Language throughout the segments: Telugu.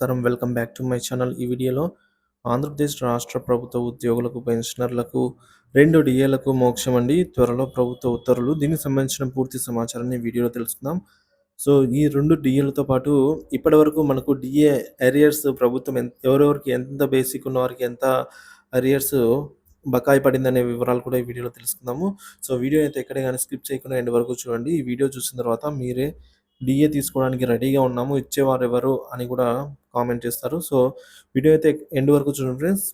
నమస్కారం. Welcome back to my channel. ఈ వీడియోలో ఆంధ్రప్రదేశ్ రాష్ట్ర ప్రభుత్వ ఉద్యోగులకు పెన్షనర్లకు రెండు డిఏలకు మోక్షం అండి. త్వరలో ప్రభుత్వ ఉత్తర్వులు. దీనికి సంబంధించిన పూర్తి సమాచారాన్ని వీడియోలో తెలుసుకుందాం. సో ఈ రెండు డిఏలతో పాటు ఇప్పటి వరకు మనకు డిఏ అరియర్స్ ప్రభుత్వం ఎంత ఎవరెవరికి ఎంత బేసిక్ ఉన్న వారికి ఎంత అరియర్స్ బకాయి పడింది అనే వివరాలు కూడా ఈ వీడియోలో తెలుసుకుందాము. సో వీడియో అయితే ఎక్కడే కానీ స్కిప్ చేయకుండా ఎండ్ వరకు చూడండి. ఈ వీడియో చూసిన తర్వాత మీరే డిఏ తీసుకోవడానికి రెడీగా ఉన్నాము ఇచ్చేవారు ఎవరు అని కూడా కామెంట్ చేస్తారు. సో వీడియో అయితే ఎండ్ వరకు చూడండి ఫ్రెండ్స్.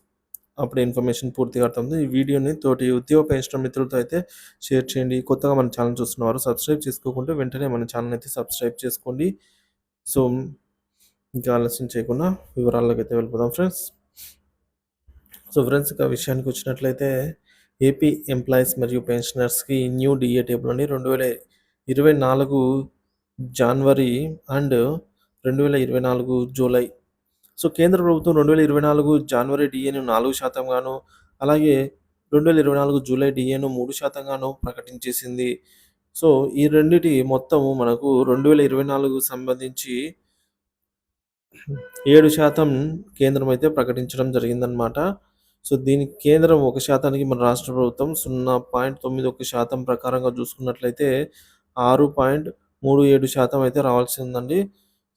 అప్పుడు ఇన్ఫర్మేషన్ పూర్తిగా అర్థమవుతుంది. ఈ వీడియోని తోటి ఉద్యోగ పెంచడం మిత్రులతో అయితే షేర్ చేయండి. కొత్తగా మన ఛానల్ చూస్తున్నవారు సబ్స్క్రైబ్ చేసుకోకుంటే వెంటనే మన ఛానల్ అయితే సబ్స్క్రైబ్ చేసుకోండి. సో ఇంకా ఆలస్యం చేయకుండా వివరాల్లోకి అయితే వెళ్ళిపోదాం ఫ్రెండ్స్. సో ఫ్రెండ్స్ ఇక విషయానికి వచ్చినట్లయితే ఏపీ ఎంప్లాయీస్ మరియు పెన్షనర్స్కి న్యూ డిఏ టేబుల్ అని రెండు వేల ఇరవై నాలుగు జనవరి అండ్ రెండు వేల ఇరవై నాలుగు జూలై. సో కేంద్ర ప్రభుత్వం రెండు వేల ఇరవై నాలుగు జనవరి డిఏను నాలుగు శాతం గాను అలాగే రెండు వేల ఇరవై నాలుగు జూలై డిఏను మూడు శాతం గాను ప్రకటించేసింది. సో ఈ రెండిటి మొత్తము మనకు రెండు వేల ఇరవై నాలుగు సంబంధించి ఏడు శాతం కేంద్రం అయితే ప్రకటించడం జరిగిందనమాట సో దీని కేంద్రం ఒక శాతానికి మన రాష్ట్ర ప్రభుత్వం సున్నా పాయింట్ తొమ్మిది ఒక శాతం ప్రకారంగా చూసుకున్నట్లయితే ఆరు పాయింట్ మూడు ఏడు శాతం అయితే రావాల్సి ఉందండి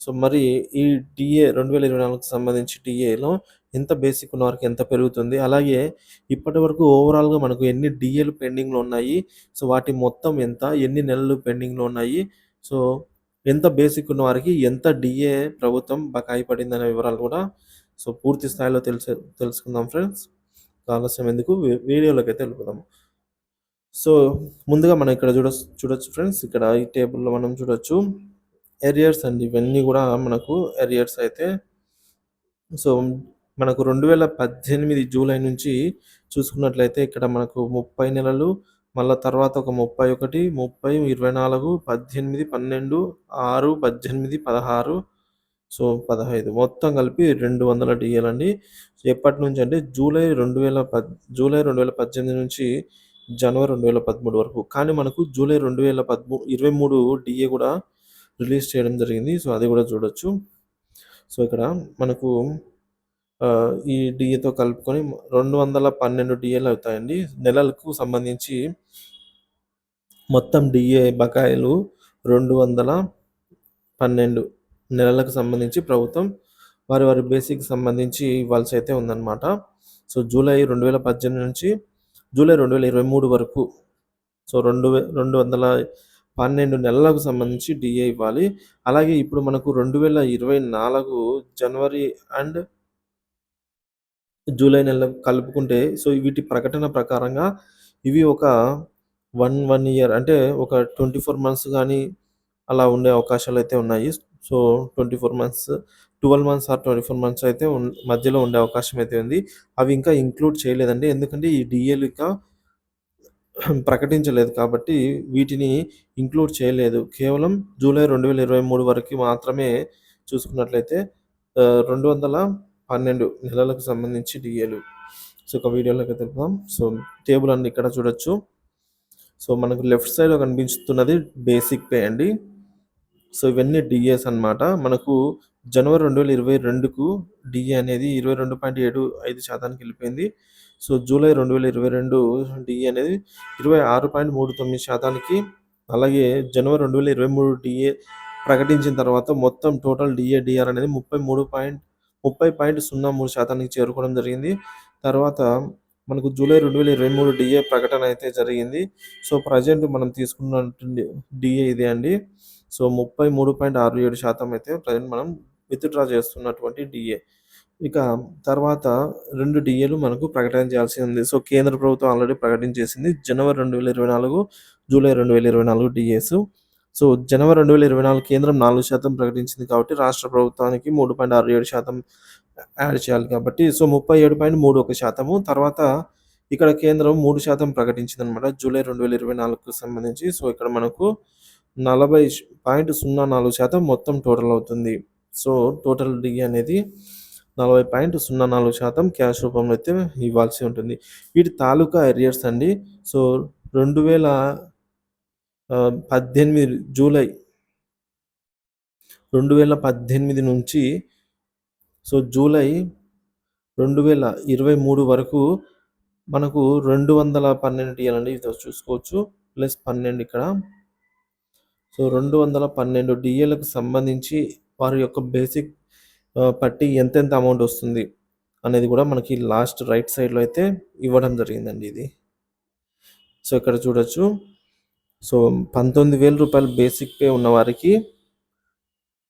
సో మరి ఈ డిఏ రెండు వేల ఇరవై నాలుగుకి సంబంధించి డిఏలో ఎంత బేసిక్ ఉన్న వారికి ఎంత పెరుగుతుంది? అలాగే ఇప్పటి వరకు ఓవరాల్గా మనకు ఎన్ని డిఏలు పెండింగ్లో ఉన్నాయి? సో వాటి మొత్తం ఎంత? ఎన్ని నెలలు పెండింగ్లో ఉన్నాయి? సో ఎంత బేసిక్ ఉన్న వారికి ఎంత డిఏ ప్రభుత్వం బకాయి పడింది అనే వివరాలు కూడా సో పూర్తి స్థాయిలో తెలుసు తెలుసుకుందాం ఫ్రెండ్స్. ఆలస్యం ఎందుకు? వీడియోలోకి అయితే వెళ్ళిపోదాము సో ముందుగా మనం ఇక్కడ చూడ చూడొచ్చు ఫ్రెండ్స్ ఇక్కడ ఈ టేబుల్లో మనం చూడొచ్చు ఎరియర్స్ అండి. ఇవన్నీ కూడా మనకు ఎరియర్స్ అయితే సో మనకు రెండు వేల పద్దెనిమిది జూలై నుంచి చూసుకున్నట్లయితే ఇక్కడ మనకు ముప్పై నెలలు మళ్ళా తర్వాత ఒక ముప్పై ఒకటి ముప్పై ఇరవై నాలుగు పద్దెనిమిది పన్నెండు ఆరు పద్దెనిమిది పదహారు సో పదహైదు. మొత్తం కలిపి రెండు వందల డిఎల్ అండి. ఎప్పటి నుంచి అంటే జూలై రెండు వేల పద్ జూలై రెండు వేల పద్దెనిమిది నుంచి జనవరి రెండు వేల పదమూడు వరకు. కానీ మనకు జూలై రెండు వేల పదమూ ఇరవై మూడు డిఏ కూడా రిలీజ్ చేయడం జరిగింది. సో అది కూడా చూడొచ్చు. సో ఇక్కడ మనకు ఈ డిఏతో కలుపుకొని రెండు వందల పన్నెండు డిఏలు అవుతాయండి. నెలలకు సంబంధించి మొత్తం డిఏ బకాయిలు రెండు వందల పన్నెండు నెలలకు సంబంధించి ప్రభుత్వం వారి వారి బేసిక్ సంబంధించి ఇవ్వాల్సి అయితే ఉందన్నమాట. సో జూలై రెండు వేల పద్దెనిమిది నుంచి జూలై రెండు వేల ఇరవై మూడు వరకు. సో రెండు రెండు వందల పన్నెండు నెలలకు సంబంధించి డిఏ ఇవ్వాలి. అలాగే ఇప్పుడు మనకు రెండు వేల ఇరవై నాలుగు జనవరి అండ్ జూలై నెల కలుపుకుంటే సో వీటి ప్రకటన ప్రకారంగా ఇవి ఒక వన్ వన్ ఇయర్ అంటే ఒక ట్వంటీ ఫోర్ మంత్స్ కానీ అలా ఉండే అవకాశాలు అయితే ఉన్నాయి. So twenty four months twelve months or twenty four months అయితే మధ్యలో ఉండే అవకాశం అయితే ఉంది. అవి ఇంకా ఇంక్లూడ్ చేయలేదండి. ఎందుకంటే ఈ డిఏలు ఇంకా ప్రకటించలేదు కాబట్టి వీటిని ఇంక్లూడ్ చేయలేదు. కేవలం జూలై రెండు వేల ఇరవై మూడు వరకు మాత్రమే చూసుకున్నట్లయితే రెండు వందల పన్నెండు నెలలకు సంబంధించి డిఏలు సో ఒక వీడియోలోకి తెలుపుదాం సో టేబుల్ అన్ని ఇక్కడ చూడొచ్చు. సో మనకు లెఫ్ట్ సైడ్ కనిపిస్తున్నది బేసిక్ పే అండి. సో ఇవన్నీ డిఏస్ అన్నమాట. మనకు జనవరి రెండు వేల ఇరవై రెండుకు డిఏ అనేది ఇరవై రెండు పాయింట్ ఏడు ఐదు శాతానికి వెళ్ళిపోయింది. సో జూలై రెండు వేల ఇరవై రెండు డిఏ అనేది ఇరవై ఆరు పాయింట్ మూడు తొమ్మిది శాతానికి అలాగే జనవరి రెండు వేల ఇరవై మూడు డిఏ ప్రకటించిన తర్వాత మొత్తం టోటల్ డిఏ డిఆర్ అనేది ముప్పై మూడు పాయింట్ ముప్పై పాయింట్ సున్నా మూడు శాతానికి చేరుకోవడం జరిగింది. తర్వాత మనకు జూలై రెండు వేల ఇరవై మూడు డిఏ ప్రకటన అయితే జరిగింది. సో ప్రజెంట్ మనం తీసుకున్న డిఏ ఇదే అండి. సో ముప్పై మూడు పాయింట్ ఆరు ఏడు శాతం అయితే ప్రజెంట్ మనం విత్డ్రా చేస్తున్నటువంటి డిఏ ఇక తర్వాత రెండు డిఏలు మనకు ప్రకటన చేయాల్సి ఉంది సో కేంద్ర ప్రభుత్వం ఆల్రెడీ ప్రకటించేసింది జనవరి రెండు వేల ఇరవై నాలుగు జూలై రెండు వేల ఇరవై నాలుగు డిఏస్ సో జనవరి రెండు వేల ఇరవై నాలుగు కేంద్రం నాలుగు శాతం ప్రకటించింది కాబట్టి రాష్ట్ర ప్రభుత్వానికి మూడు పాయింట్ ఆరు ఏడు శాతం యాడ్ చేయాలి కాబట్టి సో ముప్పై ఏడు పాయింట్ మూడు ఒక శాతము. తర్వాత ఇక్కడ కేంద్రం మూడు శాతం ప్రకటించింది అనమాట జూలై రెండు వేల ఇరవై నాలుగుకు సంబంధించి. సో ఇక్కడ మనకు నలభై పాయింట్ సున్నా నాలుగు శాతం మొత్తం టోటల్ అవుతుంది. సో టోటల్ డి అనేది నలభై పాయింట్ సున్నా నాలుగు శాతం క్యాష్ రూపంలో అయితే ఇవ్వాల్సి ఉంటుంది. వీటి తాలూకా ఎరియర్స్ అండి. సో రెండు వేల పద్దెనిమిది జూలై రెండు వేల పద్దెనిమిది నుంచి సో జూలై రెండు వేల ఇరవై మూడు వరకు మనకు రెండు వందల పన్నెండు ఇవ్వాలండి ఇది చూసుకోవచ్చు. ప్లస్ పన్నెండు ఇక్కడ. సో రెండు వందల పన్నెండు డిఏలకు సంబంధించి వారి యొక్క బేసిక్ పట్టి ఎంతెంత అమౌంట్ వస్తుంది అనేది కూడా మనకి లాస్ట్ రైట్ సైడ్లో అయితే ఇవ్వడం జరిగిందండి ఇది. సో ఇక్కడ చూడొచ్చు. సో పంతొమ్మిది వేల రూపాయలు బేసిక్ పే ఉన్న వారికి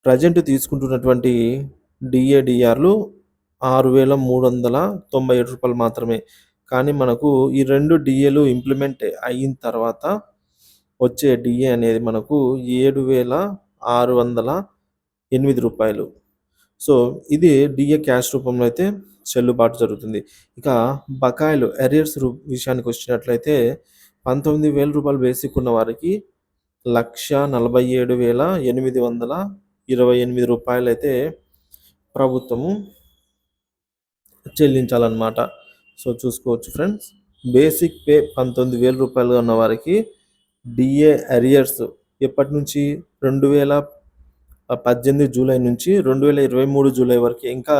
ప్రజెంట్ తీసుకుంటున్నటువంటి డిఏడిఆర్లు ఆరు వేల మూడు వందల తొంభై ఏడు రూపాయలు మాత్రమే. కానీ మనకు ఈ రెండు డిఏలు ఇంప్లిమెంట్ అయిన తర్వాత వచ్చే డిఏ అనేది మనకు ఏడు వేల ఆరు వందల ఎనిమిది రూపాయలు. సో ఇది డిఏ క్యాష్ రూపంలో అయితే చెల్లుబాటు జరుగుతుంది. ఇక బకాయిలు ఎరియర్స్ రూ విషయానికి వచ్చినట్లయితే పంతొమ్మిది వేల రూపాయలు బేసిక్ ఉన్న వారికి లక్ష నలభై ఏడు వేల ఎనిమిది వందల ఇరవై ఎనిమిది రూపాయలు అయితే ప్రభుత్వము చెల్లించాలన్నమాట. సో చూసుకోవచ్చు ఫ్రెండ్స్ బేసిక్ పే పంతొమ్మిది వేల రూపాయలు ఉన్న వారికి డిఏ అరియర్స్ ఎప్పటి నుంచి? రెండు వేల పద్దెనిమిది జూలై నుంచి రెండు వేల ఇరవై మూడు జూలై వరకు ఇంకా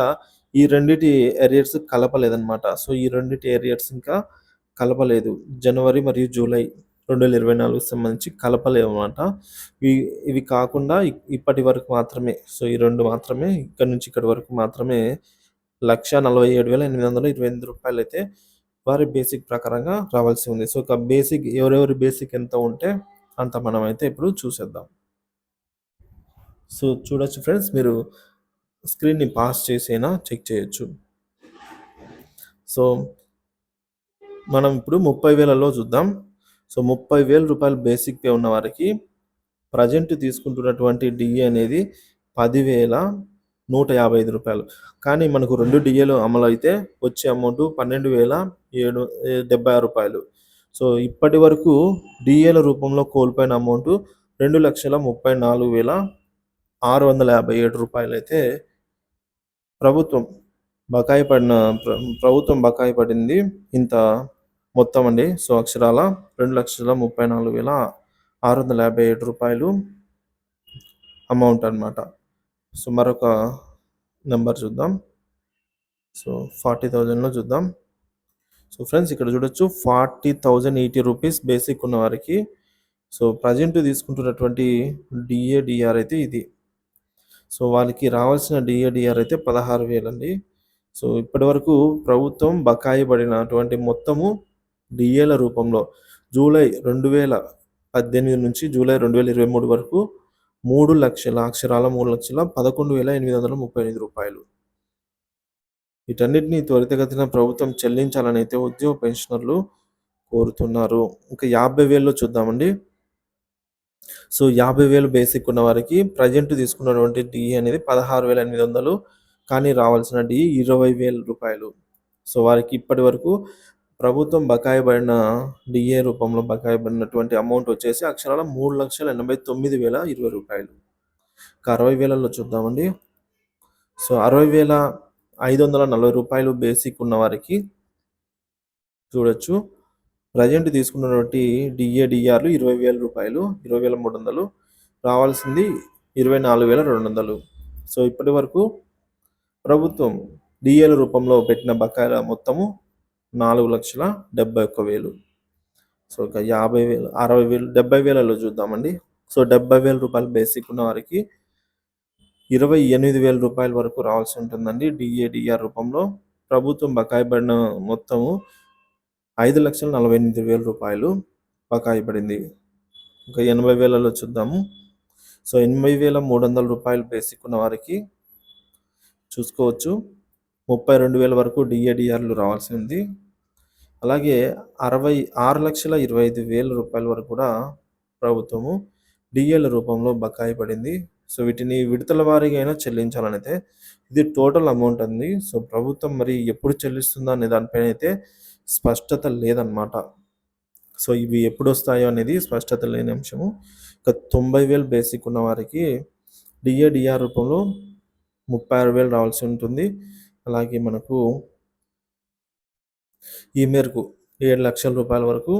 ఈ రెండిటి ఏరియర్స్ కలపలేదన్నమాట. సో ఈ రెండిటి ఏరియర్స్ ఇంకా కలపలేదు. జనవరి మరియు జూలై రెండు వేల ఇరవై నాలుగు సంబంధించి కలపలేవు అనమాట ఇవి ఇవి కాకుండా ఇప్పటి వరకు మాత్రమే. సో ఈ రెండు మాత్రమే ఇక్కడ నుంచి ఇక్కడి వరకు మాత్రమే లక్ష నలభై ఏడు వేల ఎనిమిది వందల ఇరవై ఎనిమిది రూపాయలు అయితే వారి బేసిక్ ప్రకారంగా రావాల్సి ఉంది. సో ఒక బేసిక్ ఎవరెవరి బేసిక్ ఎంత ఉంటే అంత మనం అయితే ఇప్పుడు చూసేద్దాం. సో చూడొచ్చు ఫ్రెండ్స్ మీరు స్క్రీన్ని పాస్ చేసైనా చెక్ చేయొచ్చు. సో మనం ఇప్పుడు ముప్పై వేలలో చూద్దాం. సో ముప్పై వేల రూపాయలు బేసిక్ పే ఉన్న వారికి ప్రజెంట్ తీసుకుంటున్నటువంటి డిఏ అనేది పదివేల నూట యాభై ఐదు రూపాయలు. కానీ మనకు రెండు డిఏలు అమలు అయితే వచ్చే అమౌంట్ పన్నెండు వేల ఏడు డెబ్బై ఆరు రూపాయలు. సో ఇప్పటి వరకు డిఏల రూపంలో కోల్పోయిన అమౌంట్ రెండు లక్షల ముప్పై నాలుగు వేల ఆరు వందల యాభై ఏడు రూపాయలు అయితే ప్రభుత్వం బకాయి పడిన ప్రభుత్వం బకాయి పడింది. ఇంత మొత్తం అండి. సో అక్షరాల రెండు లక్షల ముప్పై నాలుగు వేల ఆరు వందల యాభై ఏడు రూపాయలు అమౌంట్ అనమాట సో మరొక నెంబర్ చూద్దాం. సో ఫార్టీ థౌజండ్లో చూద్దాం. సో ఫ్రెండ్స్ ఇక్కడ చూడొచ్చు forty thousand eighty rupees basic ఉన్న వారికి. సో ప్రజెంట్ తీసుకుంటున్నటువంటి డిఏడిఆర్ అయితే ఇది. సో వాళ్ళకి రావాల్సిన డిఏడిఆర్ అయితే పదహారు వేలండి. సో ఇప్పటి వరకు ప్రభుత్వం బకాయి పడినటువంటి మొత్తము డిఏల రూపంలో జూలై రెండు వేల పద్దెనిమిది నుంచి జూలై రెండు వేల ఇరవై మూడు వరకు మూడు లక్షల అక్షరాల మూడు లక్షల పదకొండు వేల ఎనిమిది వందల ముప్పై ఎనిమిది రూపాయలు. వీటన్నిటిని త్వరితగతిన ప్రభుత్వం చెల్లించాలని అయితే ఉద్యోగ పెన్షనర్లు కోరుతున్నారు. ఇంకా యాభై వేల్లో చూద్దామండి. సో యాభై వేలు బేసిక్ ఉన్న వారికి ప్రజెంట్ తీసుకున్నటువంటి డిఈ అనేది పదహారు వేల ఎనిమిది వందలు కానీ రావాల్సిన డిఈ ఇరవై వేల రూపాయలు. సో వారికి ఇప్పటి వరకు ప్రభుత్వం బకాయిబడిన డిఏ రూపంలో బకాయిబడినటువంటి అమౌంట్ వచ్చేసి అక్షరాల మూడు లక్షల ఎనభై తొమ్మిది వేల ఇరవై రూపాయలు. ఇంకా అరవై వేలలో చూద్దామండి. సో అరవై వేల ఐదు వందల నలభై రూపాయలు బేసిక్ ఉన్న వారికి చూడొచ్చు. ప్రజెంట్ తీసుకున్నటువంటి డిఏ డిఆర్లు ఇరవై వేల రూపాయలు ఇరవై వేల మూడు వందలు. రావాల్సింది ఇరవై నాలుగు వేల రెండు వందలు. సో ఇప్పటి వరకు ప్రభుత్వం డిఏల రూపంలో పెట్టిన బకాయిల మొత్తము నాలుగు లక్షల డెబ్బై ఒక్క వేలు. సో ఇక యాభై వేలు అరవై వేలు డెబ్బై వేలలో చూద్దామండి. సో డెబ్బై వేల రూపాయలు బేసిక్ ఉన్న వారికి ఇరవై ఎనిమిది వేల రూపాయల వరకు రావాల్సి ఉంటుందండి డిఏడిఆర్ రూపంలో. ప్రభుత్వం బకాయి పడిన మొత్తము ఐదు లక్షల నలభై ఎనిమిది వేల రూపాయలు బకాయి పడింది. ఇంకా ఎనభై వేలలో చూద్దాము. సో ఎనభై వేల మూడు వందల రూపాయలు బేసిక్ ఉన్న వారికి చూసుకోవచ్చు. ముప్పై రెండు వేల వరకు డిఏడిఆర్లు రావాల్సి ఉంది. అలాగే అరవై ఆరు లక్షల ఇరవై ఐదు వేల రూపాయల వరకు కూడా ప్రభుత్వము డిఏల రూపంలో బకాయి పడింది. సో వీటిని విడతల వారీగా అయినా చెల్లించాలని అయితే ఇది టోటల్ అమౌంట్ అంది. సో ప్రభుత్వం మరి ఎప్పుడు చెల్లిస్తుందా అనే దానిపైన అయితే స్పష్టత లేదన్నమాట. సో ఇవి ఎప్పుడు వస్తాయో అనేది స్పష్టత లేని అంశము. ఇక తొంభై వేలు బేసిక్ ఉన్న వారికి డిఏడిఆర్ రూపంలో ముప్పై ఆరు వేలు రావాల్సి ఉంటుంది. అలాగే మనకు ఈ మేరకు ఏడు లక్షల రూపాయల వరకు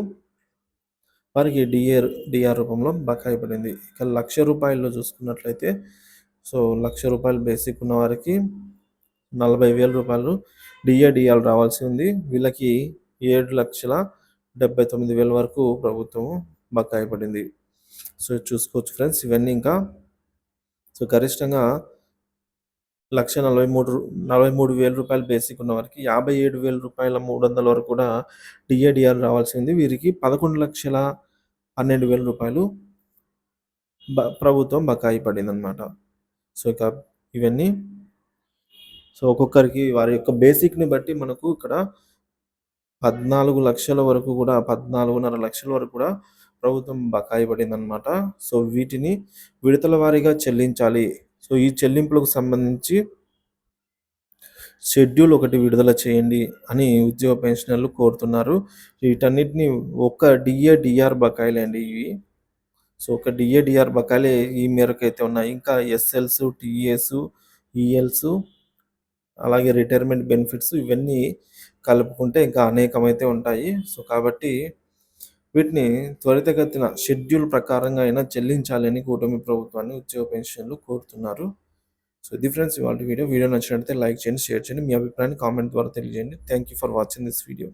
వారికి డిఏ డిఆర్ రూపంలో బకాయి పడింది. ఇక లక్ష రూపాయల్లో చూసుకున్నట్లయితే సో లక్ష రూపాయలు బేసిక్ ఉన్న వారికి నలభై వేల రూపాయలు డిఏ డిఆర్ రావాల్సి ఉంది. వీళ్ళకి ఏడు లక్షల డెబ్బై తొమ్మిది వేల వరకు ప్రభుత్వం బకాయి పడింది. సో చూసుకోవచ్చు ఫ్రెండ్స్ ఇవన్నీ ఇంకా. సో గరిష్టంగా లక్ష నలభై మూడు నలభై మూడు వేల రూపాయలు బేసిక్ ఉన్న వారికి యాభై ఏడు వేల రూపాయల మూడు వందల వరకు కూడా డిఏడిఆర్ రావాల్సింది. వీరికి పదకొండు లక్షల పన్నెండు వేల రూపాయలు బ ప్రభుత్వం బకాయి పడిందనమాట సో ఇక ఇవన్నీ. సో ఒక్కొక్కరికి వారి యొక్క బేసిక్ని బట్టి మనకు ఇక్కడ పద్నాలుగు లక్షల వరకు కూడా పద్నాలుగున్నర లక్షల వరకు కూడా ప్రభుత్వం బకాయి పడిందనమాట సో వీటిని విడతల వారీగా చెల్లించాలి. సో ఈ చెల్లింపులకు సంబంధించి షెడ్యూల్ ఒకటి విడుదల చేయండి అని ఉద్యోగ పెన్షనర్లు కోరుతున్నారు. వీటన్నిటిని ఒక్క డిఏ డిఆర్ బకాయిలే అండి ఇవి. సో ఒక డిఏ డిఆర్ బకాయిలే ఈ మేరకు అయితే ఉన్నాయి. ఇంకా ఎస్ఎల్స్ టీఎస్ ఈఎల్స్ అలాగే రిటైర్మెంట్ బెనిఫిట్స్ ఇవన్నీ కలుపుకుంటే ఇంకా అనేకమైతే ఉంటాయి. సో కాబట్టి వీటిని త్వరితగతిన షెడ్యూల్ ప్రకారంగా అయినా చెల్లించాలని కూటమి ప్రభుత్వాన్ని ఉద్యోగ పెన్షన్లు కోరుతున్నారు. సో ఇది ఫ్రెండ్స్ ఇవాళ వీడియో. వీడియో నచ్చినట్లయితే లైక్ చేయండి షేర్ చేయండి. మీ అభిప్రాయాన్ని కామెంట్ ద్వారా తెలియజేయండి. Thank you for watching this video.